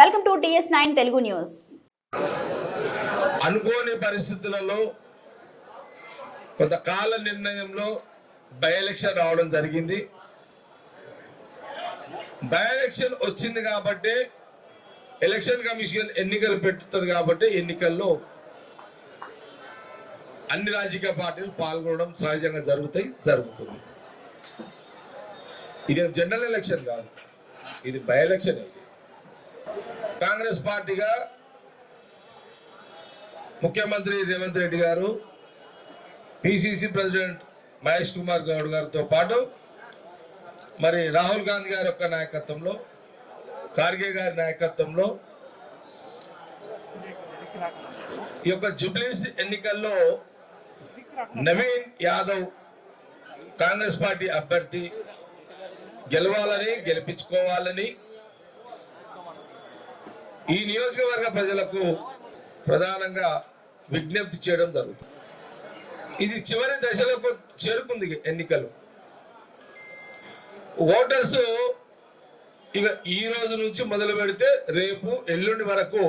Welcome to TS nine Telugu news. అనుకోని పరిస్థితులలో కొంత కాల నిర్ణయంలో బై ఎలక్షన్ రావడం జరిగింది. బై ఎలక్షన్ వచ్చింది కాబట్టి ఎలక్షన్ కమిషన్ ఎన్నికలు పెట్టుతుంది కాబట్టి ఎన్నికల్లో అన్ని రాజకీయ పార్టీలు పాల్గొనడం సహజంగా జరుగుతాయి జరుగుతుంది. ఇది జనరల్ ఎలక్షన్ కాదు ఇది బై ఎలక్షన్ ఇది కాంగ్రెస్ పార్టీగా ముఖ్యమంత్రి రేవంత్ రెడ్డి గారు పిసిసి ప్రెసిడెంట్ మహేష్ కుమార్ గౌడ్ గారితో పాటు మరి రాహుల్ గాంధీ గారి యొక్క నాయకత్వంలో ఖార్గే గారి నాయకత్వంలో ఈ యొక్క జుబ్లీస్ ఎన్నికల్లో నవీన్ యాదవ్ కాంగ్రెస్ పార్టీ అభ్యర్థి గెలవాలని గెలిపించుకోవాలని ఈ నియోజకవర్గ ప్రజలకు ప్రధానంగా విజ్ఞప్తి చేయడం జరుగుతుంది. ఇది చివరి దశలకు చేరుకుంది ఎన్నికలు. ఓటర్స్ ఇక ఈ రోజు నుంచి మొదలు పెడితే రేపు ఎల్లుండి వరకు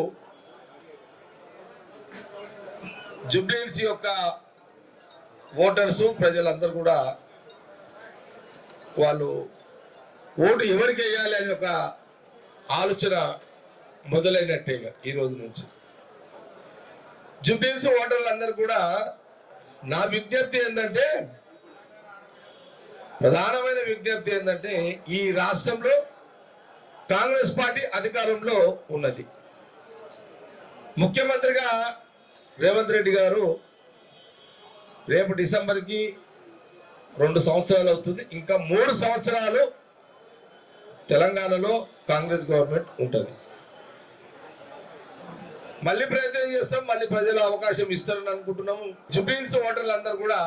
జుబ్లీల్స్ యొక్క ఓటర్స్ ప్రజలందరూ కూడా వాళ్ళు ఓటు ఎవరికి వేయాలి అనే ఒక ఆలోచన మొదలైనట్టే ఈ రోజు నుంచి. జుబ్జిన్స్ ఓటర్లు అందరు కూడా నా విజ్ఞప్తి ఏంటంటే ప్రధానమైన విజ్ఞప్తి ఏంటంటే ఈ రాష్ట్రంలో కాంగ్రెస్ పార్టీ అధికారంలో ఉన్నది. ముఖ్యమంత్రిగా రేవంత్ రెడ్డి గారు రేపు డిసెంబర్కి రెండు సంవత్సరాలు అవుతుంది. ఇంకా మూడు సంవత్సరాలు తెలంగాణలో కాంగ్రెస్ గవర్నమెంట్ ఉంటుంది. మళ్ళీ ప్రయత్నం చేస్తాం మళ్ళీ ప్రజలు అవకాశం ఇస్తారని అనుకుంటున్నాము. జుబ్లీన్స్ ఓటర్లు అందరు కూడా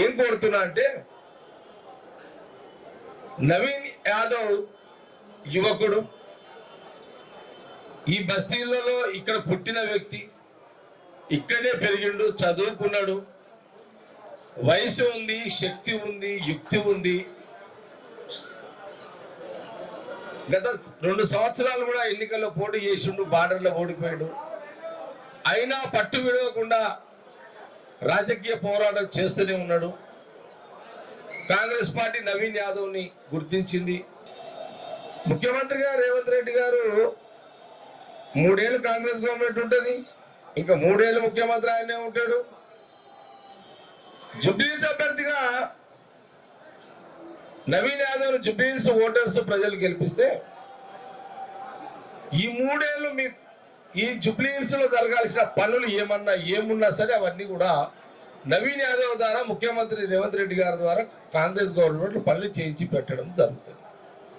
ఏం కోరుతున్నా అంటే నవీన్ యాదవ్ యువకుడు ఈ బస్తీలలో ఇక్కడ పుట్టిన వ్యక్తి ఇక్కడే పెరిగిండు చదువుకున్నాడు వయసు ఉంది శక్తి ఉంది యుక్తి ఉంది. గత రెండు సంవత్సరాలు కూడా ఎన్నికల్లో పోటీ చేసిండు బార్డర్లో ఓడిపోయాడు. అయినా పట్టు విడవకుండా రాజకీయ పోరాటం చేస్తూనే ఉన్నాడు. కాంగ్రెస్ పార్టీ నవీన్ యాదవ్ని గుర్తించింది. ముఖ్యమంత్రిగా రేవంత్ రెడ్డి గారు మూడేళ్ళు కాంగ్రెస్ గవర్నమెంట్ ఉంటుంది. ఇంకా మూడేళ్ళు ముఖ్యమంత్రి ఆయనే ఉంటాడు. జుబ్లీస్ అభ్యర్థిగా నవీన్ యాదవ్ జుబ్లీన్స్ ఓటర్స్ ప్రజలు గెలిపిస్తే ఈ మూడేళ్ళు మీ ఈ జుబ్లీన్స్లో జరగాల్సిన పనులు ఏమన్నా ఏమున్నా సరే అవన్నీ కూడా నవీన్ యాదవ్ ద్వారా ముఖ్యమంత్రి రేవంత్ రెడ్డి గారి ద్వారా కాంగ్రెస్ గవర్నమెంట్ పనులు చేయించి పెట్టడం జరుగుతుంది.